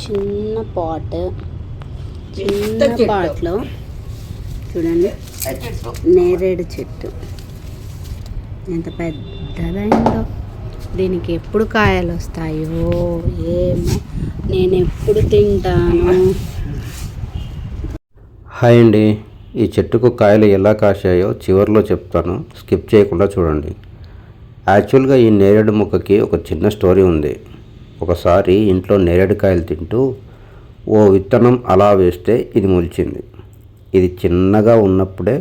చిన్న పాట్ చిన్న చెట్టు. పాట్లో చూడండి నేరేడు చెట్టు. ఎంత పెద్దదైందో. దీనికి ఎప్పుడు కాయలు వస్తాయో ఏమో. నేను ఎప్పుడు తింటాను. హాయ్ అండి. ఈ చెట్టుకు కాయలు ఎలా కాశాయో చివరిలో చెప్తాను. స్కిప్ చేయకుండా చూడండి. యాక్చువల్గా ఈ నేరేడు మొక్కకి ఒక చిన్న స్టోరీ ఉంది. ఒకసారి ఇంట్లో నేరేడు కాయలు తింటూ ఓ విత్తనం అలా వేస్తే ఇది మొలిచింది. ఇది చిన్నగా ఉన్నప్పుడే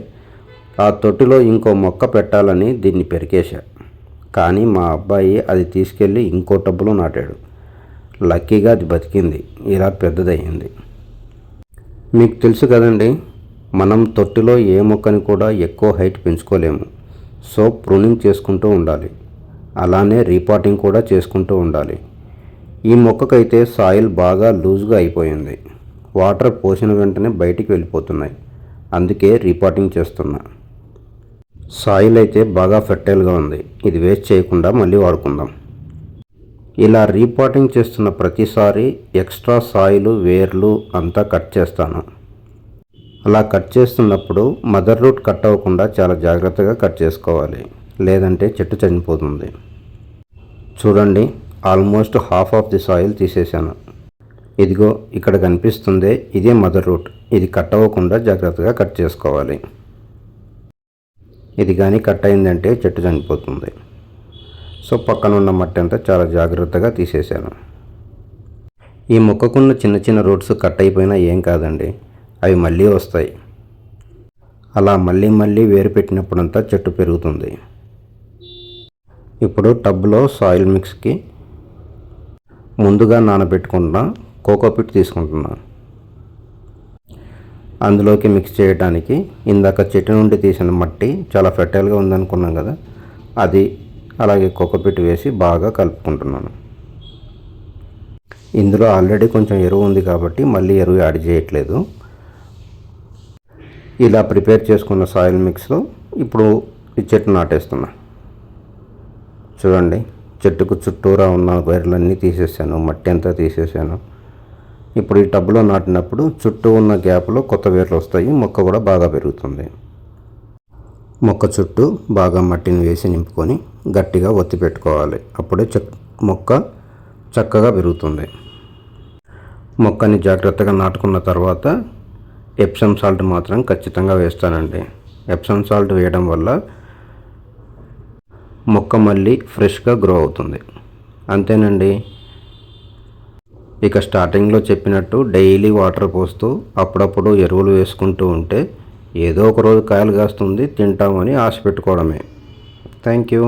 ఆ తొట్టిలో ఇంకో మొక్క పెట్టాలని దీన్ని పెరికేశా. కానీ మా అబ్బాయి అది తీసుకెళ్ళి ఇంకో టబ్బులో నాటాడు. లక్కీగా అది బతికింది. ఇలా పెద్దదయ్యింది. మీకు తెలుసు కదండి మనం తొట్టిలో ఏ మొక్కని కూడా ఎక్కువ హైట్ పెంచుకోలేము. సో ప్రూనింగ్ చేసుకుంటూ ఉండాలి. అలానే రీపాటింగ్ కూడా చేసుకుంటూ ఉండాలి. ఈ మొక్కకైతే సాయిల్ బాగా లూజ్గా అయిపోయింది. వాటర్ పోసిన వెంటనే బయటికి వెళ్ళిపోతున్నాయి. అందుకే రీపాటింగ్ చేస్తున్నా. సాయిల్ అయితే బాగా ఫెర్టైల్గా ఉంది. ఇది వేస్ట్ చేయకుండా మళ్ళీ వాడుకుందాం. ఇలా రీపాటింగ్ చేస్తున్న ప్రతిసారి ఎక్స్ట్రా సాయిలు వేర్లు అంతా కట్ చేస్తాను. అలా కట్ చేస్తున్నప్పుడు మదర్ రూట్ కట్ అవ్వకుండా చాలా జాగ్రత్తగా కట్ చేసుకోవాలి. లేదంటే చెట్టు చనిపోతుంది. చూడండి almost half of the soil తీసేశాను. ఇదిగో ఇక్కడ కనిపిస్తుందే ఇదే మదర్ రూట్. ఇది కట్ అవ్వకుండా జాగ్రత్తగా కట్ చేసుకోవాలి. ఇది కానీ కట్ అయిందంటే చెట్టు చనిపోతుంది. సో పక్కన ఉన్న మట్టి అంతా చాలా జాగ్రత్తగా తీసేశాను. ఈ మొక్కకున్న చిన్న చిన్న రూట్స్ కట్ అయిపోయినా ఏం కాదండి. అవి మళ్ళీ వస్తాయి. అలా మళ్ళీ మళ్ళీ వేరు పెట్టినప్పుడంతా చెట్టు పెరుగుతుంది. ఇప్పుడు టబ్లో సాయిల్ మిక్స్కి ముందుగా నానబెట్టుకున్న కోకోపిట్ తీసుకుంటున్నా అందులోకి మిక్స్ చేయడానికి ఇందాక చెట్టు నుండి తీసిన మట్టి చాలా ఫెర్టైల్గా ఉందనుకున్నాం కదా అది అలాగే కోకోపిట్ వేసి బాగా కలుపుకుంటున్నాను. ఇందులో ఆల్రెడీ కొంచెం ఎరువు ఉంది కాబట్టి మళ్ళీ ఎరువు యాడ్ చేయట్లేదు. ఇలా ప్రిపేర్ చేసుకున్న సాయిల్ మిక్స్లో ఇప్పుడు ఈ చెట్టు నాటేస్తున్నా. చూడండి చెట్టుకు చుట్టూరా ఉన్న వైర్లన్నీ తీసేసాను మట్టి అంతా తీసేసాను. ఇప్పుడు ఈ టబ్లో నాటినప్పుడు చుట్టూ ఉన్న గ్యాప్లో కొత్త వేర్లు వస్తాయి మొక్క కూడా బాగా పెరుగుతుంది. మొక్క చుట్టూ బాగా మట్టిని వేసి నింపుకొని గట్టిగా ఒత్తి పెట్టుకోవాలి. అప్పుడే చెక్ మొక్క చక్కగా పెరుగుతుంది. మొక్కని జాగ్రత్తగా నాటుకున్న తర్వాత ఎప్సమ్ సాల్ట్ మాత్రం ఖచ్చితంగా వేస్తానండి. ఎప్సమ్ సాల్ట్ వేయడం వల్ల మొక్క మళ్ళీ ఫ్రెష్గా గ్రో అవుతుంది. అంతేనండి. ఇక స్టార్టింగ్లో చెప్పినట్టు డైలీ వాటర్ పోస్తూ అప్పుడప్పుడు ఎరువులు వేసుకుంటూ ఉంటే ఏదో ఒక రోజు కాయలు కాస్తుంది తింటామని ఆశ పెట్టుకోవడమే. Thank you